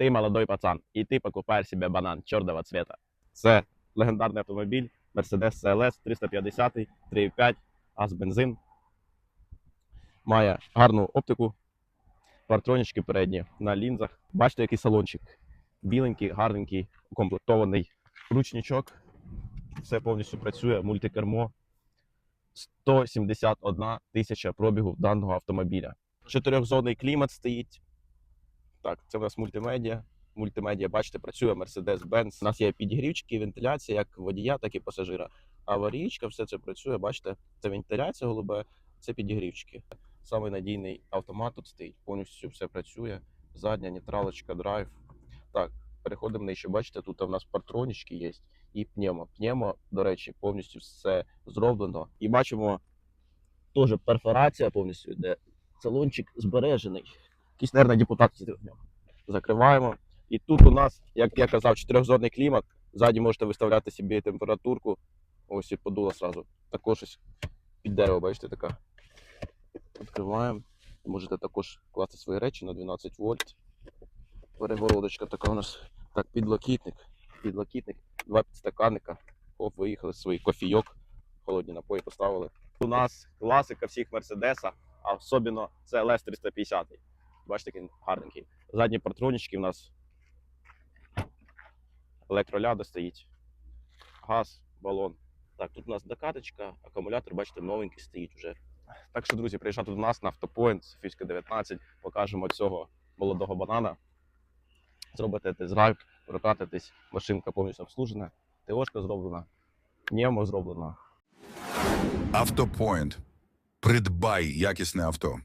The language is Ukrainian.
Ти молодой пацан, і ти покупаєш собі банан чорного цвета. Це легендарний автомобіль Mercedes CLS 350 3.5 газ бензин. Має гарну оптику, партронічки передні на лінзах. Бачите, який салончик. Біленький, гарненький, укомплектований ручничок. Все повністю працює, мультикермо. 171 тисяча пробігу даного автомобіля. Чотирьохзонний клімат стоїть. Так, це у нас мультимедіа. Мультимедіа, бачите, працює Mercedes-Benz. У нас є підігрівчики, вентиляція як водія, так і пасажира. Аварійка, все це працює. Бачите, це вентиляція голубе, це підігрівчики. Самий надійний автомат тут стоїть, повністю все працює. Задня, нейтралочка, драйв. Так, переходимо нижче. Бачите, тут у нас партронічки є і пнемо. Пнемо, до речі, повністю все зроблено. І бачимо теж перфорація повністю йде. Салончик збережений. Якийсь, мабуть, депутат сидить в ньому. Закриваємо. І тут у нас, як я казав, чотирьохзонний клімат. Ззаді можете виставляти собі температурку. Ось і подуло сразу. Також ось під дерево, бачите, така. Відкриваємо. Можете також класти свої речі на 12 вольт. Перегородочка така у нас. Так, підлокітник. Підлокітник, два підстаканника. Оп, виїхали свій кофійок. Холодні напої поставили. У нас класика всіх Мерседеса, а особливо це LS 350. Бачите, який гарненький. Задні патронічки у нас електроляда стоїть. Газ, балон. Так, тут у нас докаточка, акумулятор, бачите, новенький стоїть вже. Так що, друзі, приїжджайте до нас на автопоінт, Софійська 19, покажемо цього молодого банана. Зробите тест-драйв, прокатитесь, машинка повністю обслужена, ТОшка зроблена, Немо зроблена. Автопоінт. Придбай якісне авто.